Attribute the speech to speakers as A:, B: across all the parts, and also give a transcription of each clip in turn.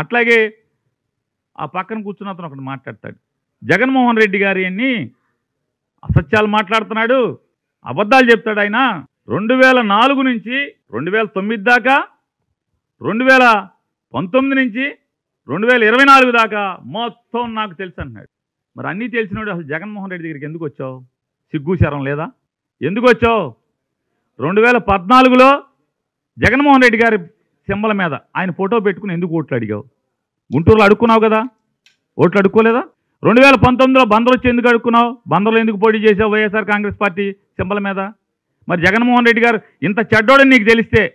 A: అట్లాగే ఆ పక్కన కూర్చున్న అతను ఒకటి మాట్లాడతాడు. జగన్మోహన్ రెడ్డి గారి అన్ని అసత్యాలు మాట్లాడుతున్నాడు అబద్ధాలు చెప్తాడు ఆయన. రెండు వేల నాలుగు నుంచి రెండు వేల తొమ్మిది దాకా రెండు వేల పంతొమ్మిది నుంచి రెండు వేల ఇరవై నాలుగు దాకా మొత్తం నాకు తెలుసు అంటున్నాడు. మరి అన్నీ తెలిసినోడు అసలు జగన్మోహన్ రెడ్డి దగ్గరికి ఎందుకు వచ్చావు? సిగ్గు శరం లేదా? ఎందుకు వచ్చావు? రెండు వేల పద్నాలుగులో జగన్మోహన్ రెడ్డి గారి సింబల మీద. ఆయన ఫోటో పెట్టుకుని ఎందుకు ఓట్లు అడిగావు? గుంటూరులో అడుక్కున్నావు కదా? ఓట్లు అడుక్కోలేదా? రెండు వేల పంతొమ్మిదిలో బందరు వచ్చి ఎందుకు అడుక్కున్నావు? బందర్లో ఎందుకు పోటీ చేసావు వైఎస్ఆర్ కాంగ్రెస్ పార్టీ సింబల మీద? మరి జగన్మోహన్ రెడ్డి గారు ఇంత చెడ్డోడని నీకు తెలిస్తే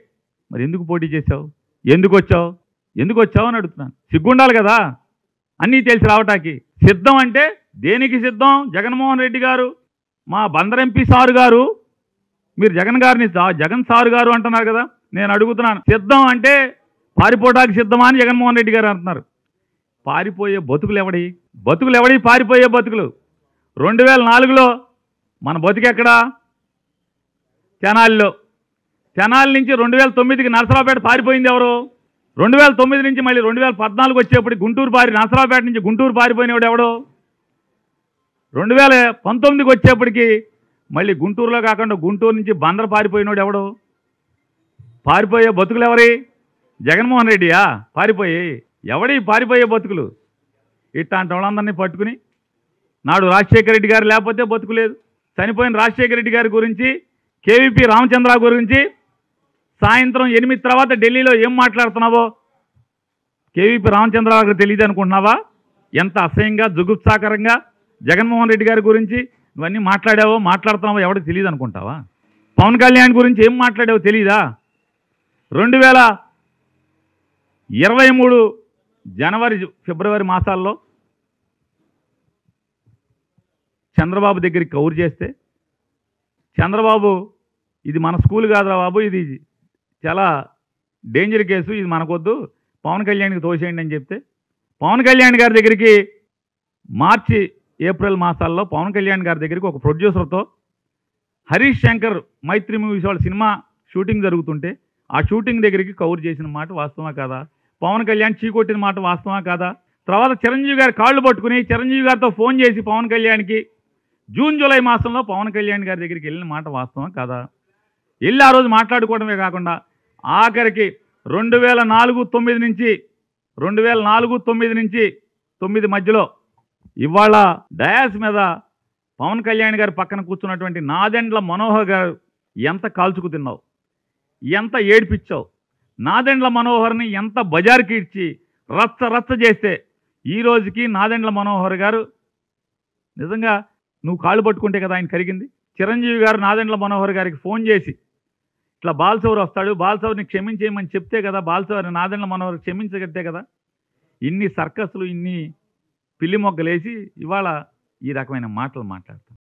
A: మరి ఎందుకు పోటీ చేసావు ఎందుకు వచ్చావు? ఎందుకు వచ్చావు అని అడుగుతున్నాను. సిగ్గుండాలి కదా? అన్నీ తెలిసి రావటానికి. సిద్ధం అంటే దేనికి సిద్ధం? జగన్మోహన్ రెడ్డి గారు మా బందర్ ఎంపీ సారు గారు మీరు జగన్ గారిని జగన్ సారు గారు అంటున్నారు కదా? నేను అడుగుతున్నాను సిద్ధం అంటే పారిపోవడానికి సిద్ధమా అని జగన్మోహన్ రెడ్డి గారు అంటున్నారు. పారిపోయే బతుకులు ఎవడి? బతుకులు ఎవడి పారిపోయే బతుకులు? రెండు వేల నాలుగులో మన బతుకు తెనాలిలో. తెనాలి నుంచి రెండు వేల తొమ్మిదికి నరసరావుపేట పారిపోయింది ఎవరు? రెండు వేల తొమ్మిది నుంచి మళ్ళీ రెండు వేల పద్నాలుగు వచ్చేప్పుడు గుంటూరు పారి నరసరావుపేట నుంచి గుంటూరు పారిపోయినవాడు ఎవడు? రెండు వేల పంతొమ్మిదికి వచ్చేప్పటికి మళ్ళీ గుంటూరులో కాకుండా గుంటూరు నుంచి బందర పారిపోయినోడు ఎవడు? పారిపోయే బతుకులు ఎవరి జగన్మోహన్ రెడ్డియా? పారిపోయి. ఎవడి పారిపోయే బతుకులు? ఇట్లాంటి వాళ్ళందరినీ పట్టుకుని నాడు రాజశేఖర రెడ్డి గారు లేకపోతే బతుకులేదు చనిపోయిన రాజశేఖర రెడ్డి గారి గురించి కేవీపీ రామచంద్ర గురించి సాయంత్రం ఎనిమిది తర్వాత ఢిల్లీలో ఏం మాట్లాడుతున్నావో కేవీపీ రామచంద్రరావు గారికి తెలియదు అనుకుంటున్నావా? ఎంత అసహ్యంగా జుగుప్సాకరంగా జగన్మోహన్ రెడ్డి గారి గురించి ఇవన్నీ మాట్లాడావో మాట్లాడుతున్నావో ఎవరికి తెలియదు అనుకుంటావా? పవన్ కళ్యాణ్ గురించి ఏం మాట్లాడావో తెలీదా? రెండు వేల ఇరవై మూడు జనవరి ఫిబ్రవరి మాసాల్లో చంద్రబాబు దగ్గరికి కౌరు చేస్తే చంద్రబాబు ఇది మన స్కూల్ కాదురా బాబు ఇది చాలా డేంజర్ కేసు ఇది మనకొద్దు పవన్ కళ్యాణ్కి తోసేయండి అని చెప్తే పవన్ కళ్యాణ్ గారి దగ్గరికి మార్చి ఏప్రిల్ మాసాల్లో పవన్ కళ్యాణ్ గారి దగ్గరికి ఒక ప్రొడ్యూసర్తో హరీష్ శంకర్ మైత్రి మూవీస్ వాళ్ళ సినిమా షూటింగ్ జరుగుతుంటే ఆ షూటింగ్ దగ్గరికి కవర్ చేసిన మాట వాస్తవమా కాదా? పవన్ కళ్యాణ్ చీకొట్టిన మాట వాస్తవా కాదా? తర్వాత చిరంజీవి గారి కాళ్ళు పట్టుకుని చిరంజీవి గారితో ఫోన్ చేసి పవన్ కళ్యాణ్కి జూన్ జూలై మాసంలో పవన్ కళ్యాణ్ గారి దగ్గరికి వెళ్ళిన మాట వాస్తవం కాదా? వెళ్ళి ఆ రోజు మాట్లాడుకోవడమే కాకుండా ఆఖరికి రెండు వేల నాలుగు తొమ్మిది నుంచి రెండు వేల నాలుగు తొమ్మిది నుంచి తొమ్మిది మధ్యలో ఇవాళ డయాస్ మీద పవన్ కళ్యాణ్ గారి పక్కన కూర్చున్నటువంటి నాదెండ్ల మనోహర్ గారు ఎంత కాల్చుకు తిన్నావు? ఎంత ఏడిపించావు నాదెండ్ల మనోహర్ని ఎంత బజార్కి ఇచ్చి రచ్చ రచ్చ చేస్తే ఈ రోజుకి నాదెండ్ల మనోహర్ గారు నిజంగా నువ్వు కాళ్ళు పట్టుకుంటే కదా ఆయన కరిగింది? చిరంజీవి గారు నాదెండ్ల మనోహర్ గారికి ఫోన్ చేసి ఇట్లా బాలసౌర్ వస్తాడు బాలసౌర్ని క్షమించేయమని చెప్తే కదా బాలసౌర్ నాదెండ్ల మనోహర్ క్షమించగట్టే కదా? ఇన్ని సర్కస్లు ఇన్ని పిల్లి మొగ్గలేసి ఇవాళ ఈ రకమైన మాటలు మాట్లాడతాం